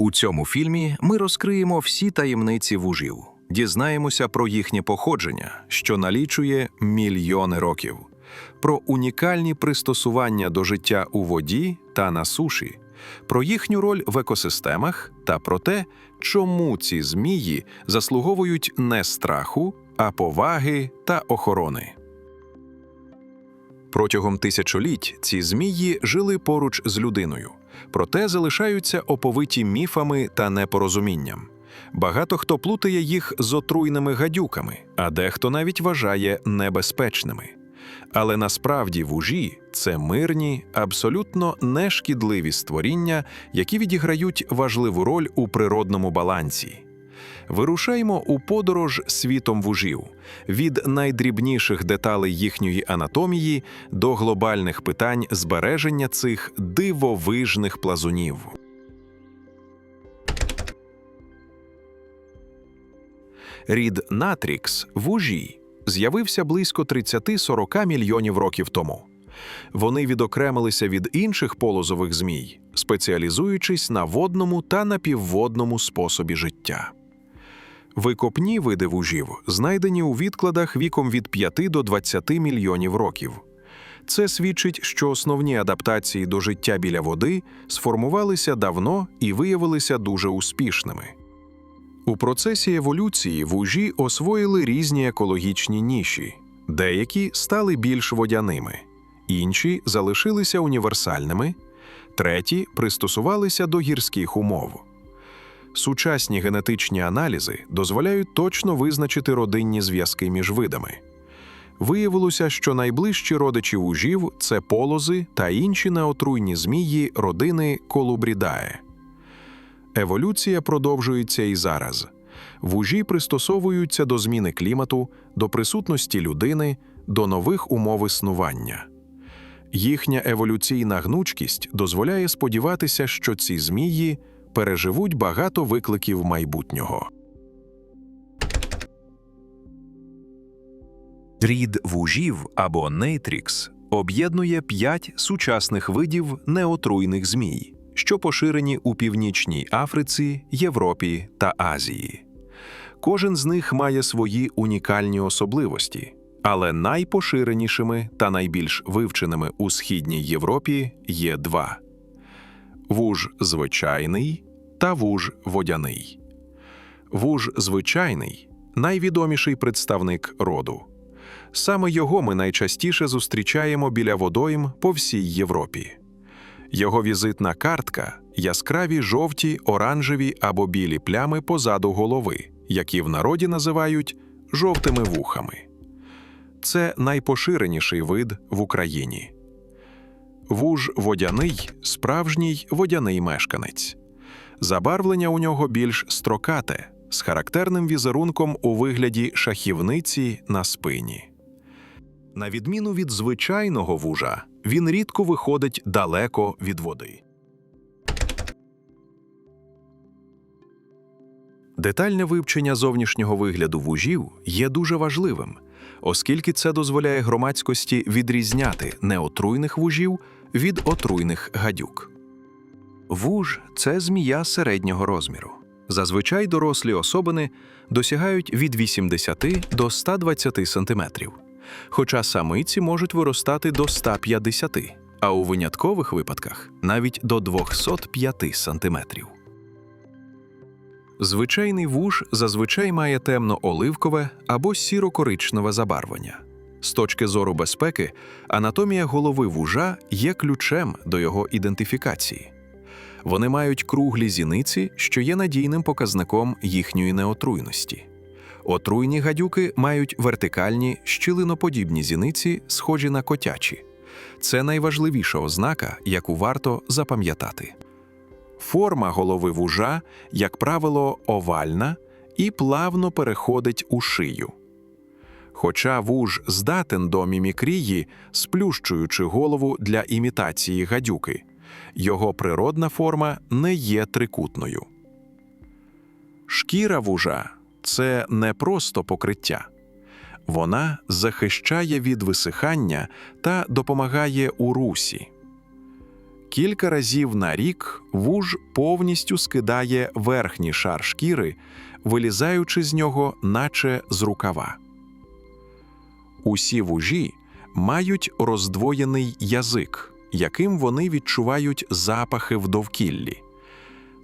У цьому фільмі ми розкриємо всі таємниці вужів, дізнаємося про їхнє походження, що налічує мільйони років, про унікальні пристосування до життя у воді та на суші, про їхню роль в екосистемах та про те, чому ці змії заслуговують не страху, а поваги та охорони. Протягом тисячоліть ці змії жили поруч з людиною, проте залишаються оповиті міфами та непорозумінням. Багато хто плутає їх з отруйними гадюками, а дехто навіть вважає небезпечними. Але насправді вужі це мирні, абсолютно нешкідливі створіння, які відіграють важливу роль у природному балансі. Вирушаємо у подорож світом вужів від найдрібніших деталей їхньої анатомії до глобальних питань збереження цих дивовижних плазунів. Рід Натрікс вужі з'явився близько 30-40 мільйонів років тому. Вони відокремилися від інших полозових змій, спеціалізуючись на водному та напівводному способі життя. Викопні види вужів знайдені у відкладах віком від 5 до 20 мільйонів років. Це свідчить, що основні адаптації до життя біля води сформувалися давно і виявилися дуже успішними. У процесі еволюції вужі освоїли різні екологічні ніші, деякі стали більш водяними, інші залишилися універсальними, треті пристосувалися до гірських умов. Сучасні генетичні аналізи дозволяють точно визначити родинні зв'язки між видами. Виявилося, що найближчі родичі вужів це полози та інші неотруйні змії родини Колубрідае. Еволюція продовжується і зараз. Вужі пристосовуються до зміни клімату, до присутності людини, до нових умов існування. Їхня еволюційна гнучкість дозволяє сподіватися, що ці змії переживуть багато викликів майбутнього. Рід вужів або нейтрікс об'єднує п'ять сучасних видів неотруйних змій, що поширені у Північній Африці, Європі та Азії. Кожен з них має свої унікальні особливості, але найпоширенішими та найбільш вивченими у східній Європі є два: вуж звичайний та вуж водяний. Вуж звичайний найвідоміший представник роду. Саме його ми найчастіше зустрічаємо біля водойм по всій Європі. Його візитна картка яскраві жовті, оранжеві або білі плями позаду голови, які в народі називають жовтими вухами. Це найпоширеніший вид в Україні. Вуж водяний справжній водяний мешканець. Забарвлення у нього більш строкате, з характерним візерунком у вигляді шахівниці на спині. На відміну від звичайного вужа, він рідко виходить далеко від води. Детальне вивчення зовнішнього вигляду вужів є дуже важливим, оскільки це дозволяє громадськості відрізняти неотруйних вужів від отруйних гадюк. Вуж це змія середнього розміру. Зазвичай дорослі особини досягають від 80 до 120 сантиметрів, хоча самиці можуть виростати до 150, а у виняткових випадках навіть до 205 сантиметрів. Звичайний вуж зазвичай має темно-оливкове або сіро-коричневе забарвлення. З точки зору безпеки, анатомія голови вужа є ключем до його ідентифікації. Вони мають круглі зіниці, що є надійним показником їхньої неотруйності. Отруйні гадюки мають вертикальні щілиноподібні зіниці, схожі на котячі. Це найважливіша ознака, яку варто запам'ятати. Форма голови вужа, як правило, овальна і плавно переходить у шию. Хоча вуж здатен до мімікрії, сплющуючи голову для імітації гадюки, його природна форма не є трикутною. Шкіра вужа це не просто покриття. Вона захищає від висихання та допомагає у русі. Кілька разів на рік вуж повністю скидає верхній шар шкіри, вилізаючи з нього, наче з рукава. Усі вужі мають роздвоєний язик, яким вони відчувають запахи в довкіллі.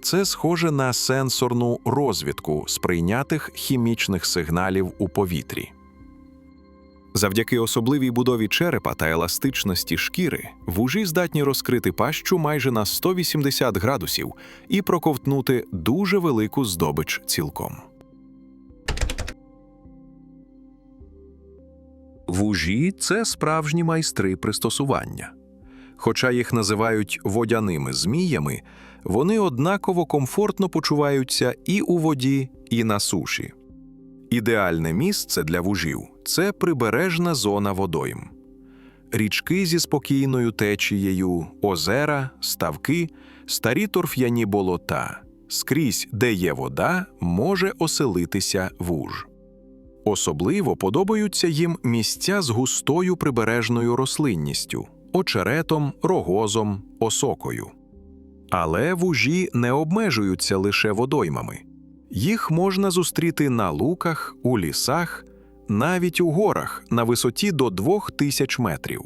Це схоже на сенсорну розвідку сприйнятих хімічних сигналів у повітрі. Завдяки особливій будові черепа та еластичності шкіри вужі здатні розкрити пащу майже на 180 градусів і проковтнути дуже велику здобич цілком. Вужі це справжні майстри пристосування. Хоча їх називають водяними зміями, вони однаково комфортно почуваються і у воді, і на суші. Ідеальне місце для вужів це прибережна зона водойм. Річки зі спокійною течією, озера, ставки, старі торф'яні болота. Скрізь, де є вода, може оселитися вуж. Особливо подобаються їм місця з густою прибережною рослинністю очеретом, рогозом, осокою. Але вужі не обмежуються лише водоймами. Їх можна зустріти на луках, у лісах, навіть у горах на висоті до 2000 метрів.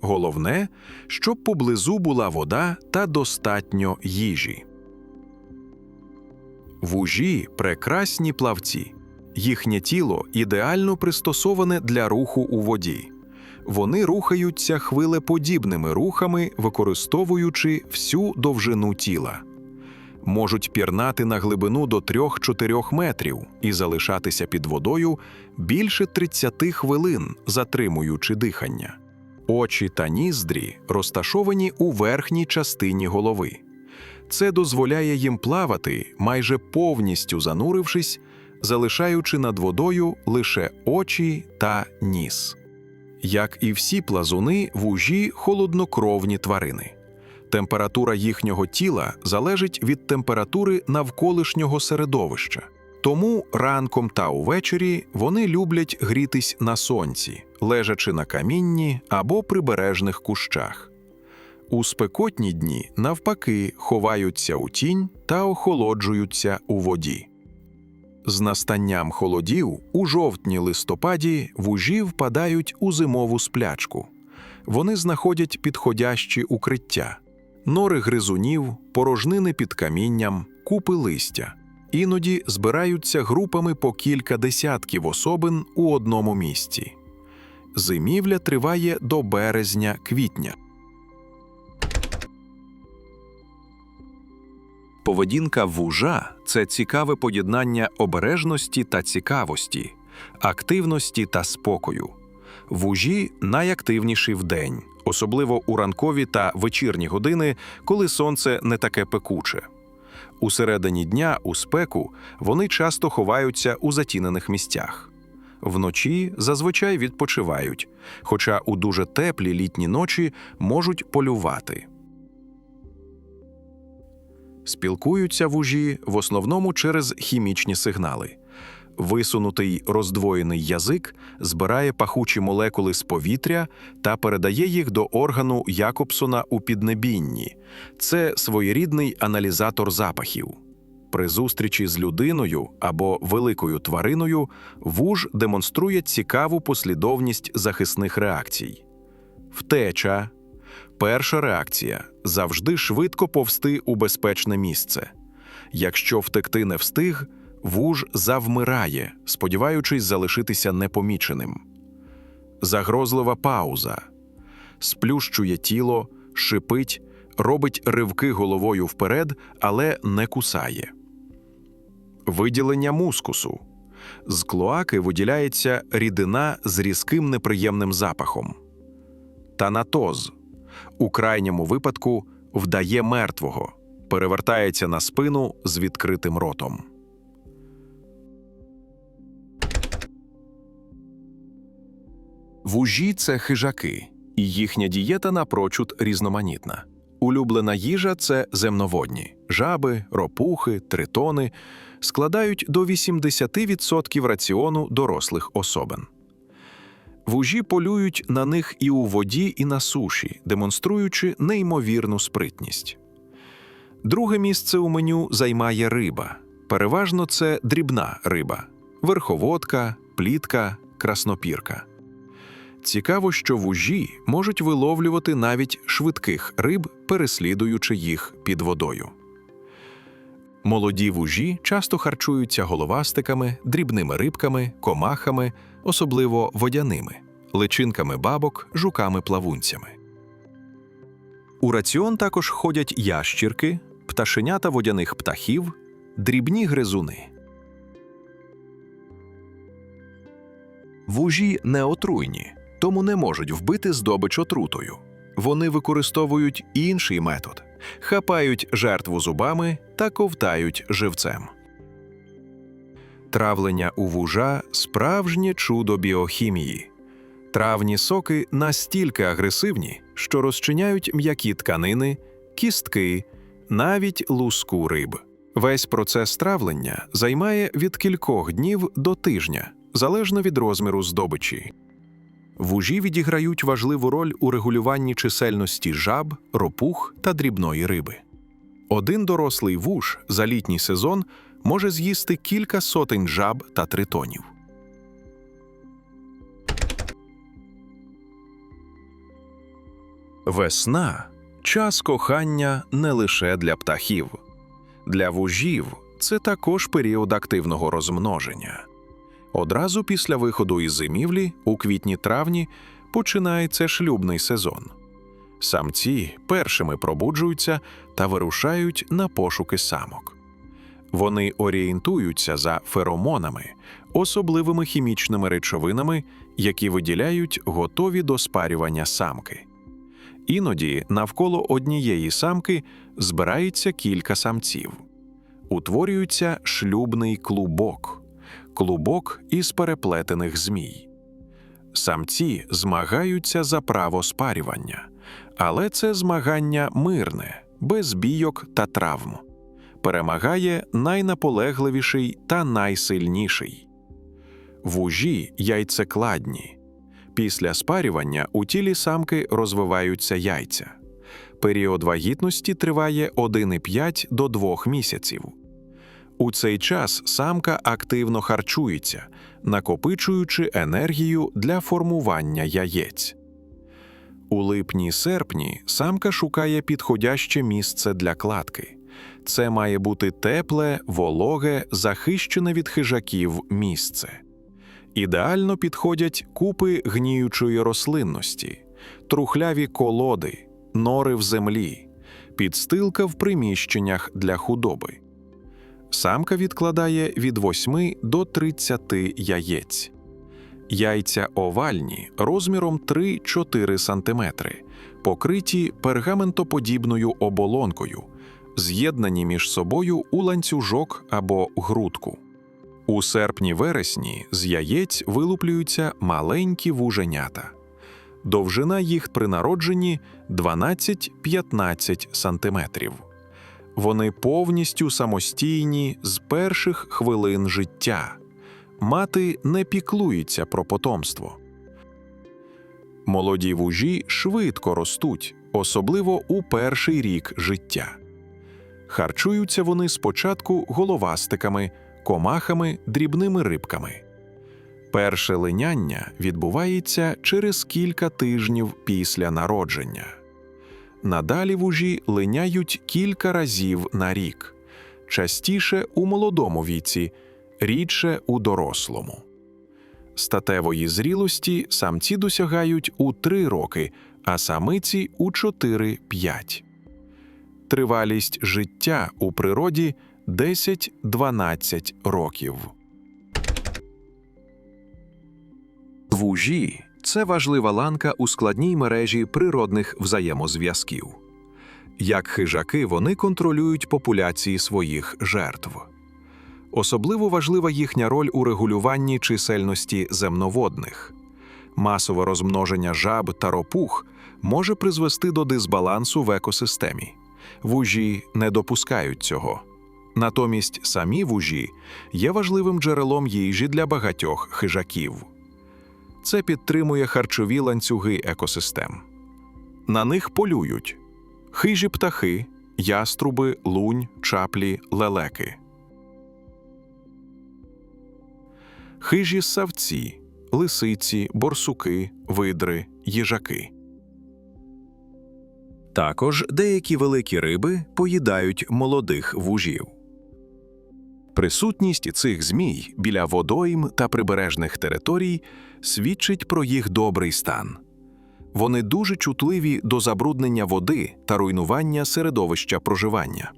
Головне, щоб поблизу була вода та достатньо їжі. Вужі прекрасні плавці. Їхнє тіло ідеально пристосоване для руху у воді. Вони рухаються хвилеподібними рухами, використовуючи всю довжину тіла. Можуть пірнати на глибину до 3-4 метрів і залишатися під водою більше 30 хвилин, затримуючи дихання. Очі та ніздрі розташовані у верхній частині голови. Це дозволяє їм плавати, майже повністю занурившись, залишаючи над водою лише очі та ніс. Як і всі плазуни, вужі холоднокровні тварини. Температура їхнього тіла залежить від температури навколишнього середовища. Тому ранком та увечері вони люблять грітись на сонці, лежачи на камінні або прибережних кущах. У спекотні дні, навпаки, ховаються у тінь та охолоджуються у воді. З настанням холодів у жовтні-листопаді вужі впадають у зимову сплячку. Вони знаходять підходящі укриття, нори гризунів, порожнини під камінням, купи листя. Іноді збираються групами по кілька десятків особин у одному місці. Зимівля триває до березня-квітня. Поведінка вужа це цікаве поєднання обережності та цікавості, активності та спокою. Вужі найактивніші вдень, особливо у ранкові та вечірні години, коли сонце не таке пекуче. У середині дня у спеку вони часто ховаються у затінених місцях. Вночі зазвичай відпочивають, хоча у дуже теплі літні ночі можуть полювати. Спілкуються вужі в основному через хімічні сигнали. Висунутий роздвоєний язик збирає пахучі молекули з повітря та передає їх до органу Якобсона у піднебінні. Це своєрідний аналізатор запахів. При зустрічі з людиною або великою твариною вуж демонструє цікаву послідовність захисних реакцій. Втеча, Перша реакція завжди швидко повсти у безпечне місце. Якщо втекти не встиг, вуж завмирає, сподіваючись залишитися непоміченим. Загрозлива пауза сплющує тіло, шипить, робить ривки головою вперед, але не кусає. Виділення мускусу. З клоаки виділяється рідина з різким неприємним запахом. Танатоз у крайньому випадку вдає мертвого, перевертається на спину з відкритим ротом. Вужі це хижаки, і їхня дієта напрочуд різноманітна. Улюблена їжа це земноводні жаби, ропухи, тритони складають до 80% раціону дорослих особин. Вужі полюють на них і у воді, і на суші, демонструючи неймовірну спритність. Друге місце у меню займає риба. Переважно це дрібна риба верховодка, плітка, краснопірка. Цікаво, що вужі можуть виловлювати навіть швидких риб, переслідуючи їх під водою. Молоді вужі часто харчуються головастиками, дрібними рибками, комахами, особливо водяними, личинками бабок, жуками-плавунцями. У раціон також ходять ящірки, пташенята водяних птахів, дрібні гризуни. Вужі не отруйні, тому не можуть вбити здобич отрутою. Вони використовують інший метод хапають жертву зубами та ковтають живцем. Травлення у вужа справжнє чудо біохімії. Травні соки настільки агресивні, що розчиняють м'які тканини, кістки, навіть луску риб. Весь процес травлення займає від кількох днів до тижня, залежно від розміру здобичі. Вужі відіграють важливу роль у регулюванні чисельності жаб, ропух та дрібної риби. Один дорослий вуж за літній сезон може з'їсти кілька сотень жаб та тритонів. Весна час кохання не лише для птахів. Для вужів це також період активного розмноження. Одразу після виходу із зимівлі, у квітні-травні, починається шлюбний сезон. Самці першими пробуджуються та вирушають на пошуки самок. Вони орієнтуються за феромонами, особливими хімічними речовинами, які виділяють готові до спарювання самки. Іноді навколо однієї самки збирається кілька самців. Утворюється шлюбний клубок клубок із переплетених змій. Самці змагаються за право спарювання, але це змагання мирне, без бійок та травм. Перемагає найнаполегливіший та найсильніший. Вужі яйцекладні. Після спарювання у тілі самки розвиваються яйця. Період вагітності триває 1,5 до 2 місяців. У цей час самка активно харчується, накопичуючи енергію для формування яєць. У липні-серпні самка шукає підходяще місце для кладки. Це має бути тепле, вологе, захищене від хижаків місце. Ідеально підходять купи гніючої рослинності, трухляві колоди, нори в землі, підстилка в приміщеннях для худоби. Самка відкладає від 8 до 30 яєць. Яйця овальні розміром 3-4 см, покриті пергаментоподібною оболонкою, з'єднані між собою у ланцюжок або грудку. У серпні-вересні з яєць вилуплюються маленькі вуженята. Довжина їх при народженні 12-15 см. Вони повністю самостійні з перших хвилин життя. Мати не піклується про потомство. Молоді вужі швидко ростуть, особливо у перший рік життя. Харчуються вони спочатку головастиками, комахами, дрібними рибками. Перше линяння відбувається через кілька тижнів після народження. Надалі вужі линяють кілька разів на рік, частіше у молодому віці, рідше у дорослому. Статевої зрілості самці досягають у 3 роки, а самиці у 4-5. Тривалість життя у природі 10-12 років. Вужі це важлива ланка у складній мережі природних взаємозв'язків. Як хижаки вони контролюють популяції своїх жертв. Особливо важлива їхня роль у регулюванні чисельності земноводних. Масове розмноження жаб та ропух може призвести до дисбалансу в екосистемі. Вужі не допускають цього. Натомість самі вужі є важливим джерелом їжі для багатьох хижаків. Це підтримує харчові ланцюги екосистем. На них полюють хижі птахи, яструби, лунь, чаплі, лелеки. Хижі савці, лисиці, борсуки, видри, їжаки. Також деякі великі риби поїдають молодих вужів. Присутність цих змій біля водойм та прибережних територій свідчить про їх добрий стан. Вони дуже чутливі до забруднення води та руйнування середовища проживання.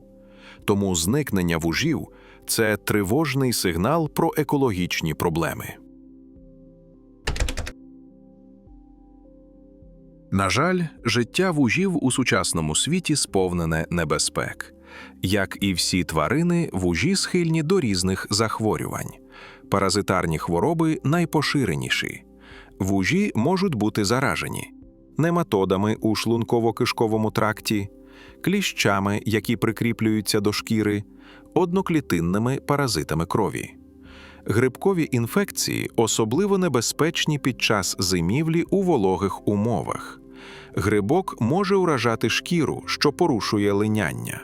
Тому зникнення вужів це тривожний сигнал про екологічні проблеми. На жаль, життя вужів у сучасному світі сповнене небезпек. Як і всі тварини, вужі схильні до різних захворювань. Паразитарні хвороби найпоширеніші. Вужі можуть бути заражені нематодами у шлунково-кишковому тракті, кліщами, які прикріплюються до шкіри, одноклітинними паразитами крові. Грибкові інфекції особливо небезпечні під час зимівлі у вологих умовах. Грибок може уражати шкіру, що порушує линяння.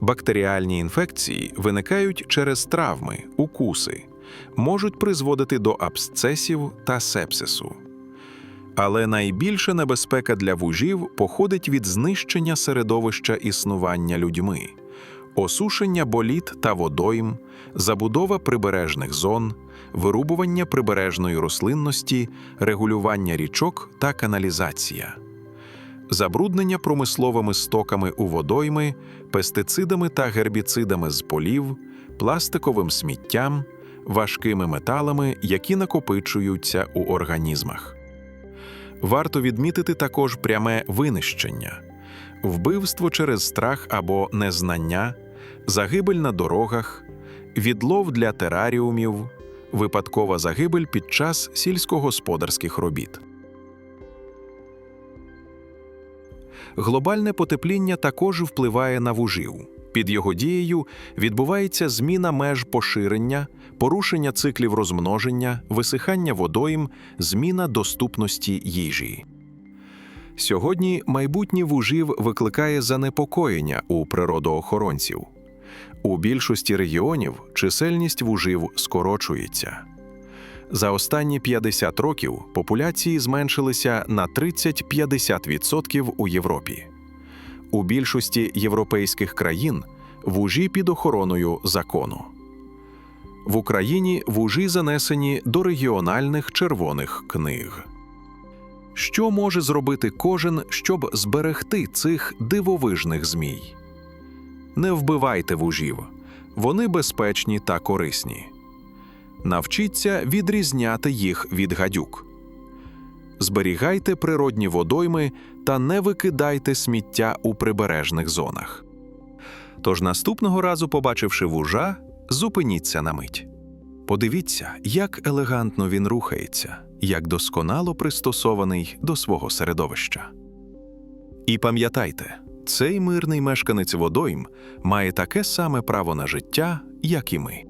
Бактеріальні інфекції виникають через травми, укуси, можуть призводити до абсцесів та сепсису. Але найбільша небезпека для вужів походить від знищення середовища існування людьми, осушення боліт та водойм, забудова прибережних зон, вирубування прибережної рослинності, регулювання річок та каналізація, забруднення промисловими стоками у водойми, пестицидами та гербіцидами з полів, пластиковим сміттям, важкими металами, які накопичуються у організмах. Варто відмітити також пряме винищення, вбивство через страх або незнання, загибель на дорогах, відлов для тераріумів, випадкова загибель під час сільськогосподарських робіт. Глобальне потепління також впливає на вужів. Під його дією відбувається зміна меж поширення, порушення циклів розмноження, висихання водойм, зміна доступності їжі. Сьогодні майбутнє вужів викликає занепокоєння у природоохоронців. У більшості регіонів чисельність вужів скорочується. За останні 50 років популяції зменшилися на 30-50% у Європі. У більшості європейських країн вужі під охороною закону. В Україні вужі занесені до регіональних червоних книг. Що може зробити кожен, щоб зберегти цих дивовижних змій? Не вбивайте вужів, вони безпечні та корисні. Навчіться відрізняти їх від гадюк. Зберігайте природні водойми та не викидайте сміття у прибережних зонах. Тож наступного разу, побачивши вужа, зупиніться на мить. Подивіться, як елегантно він рухається, як досконало пристосований до свого середовища. І пам'ятайте, цей мирний мешканець водойм має таке саме право на життя, як і ми.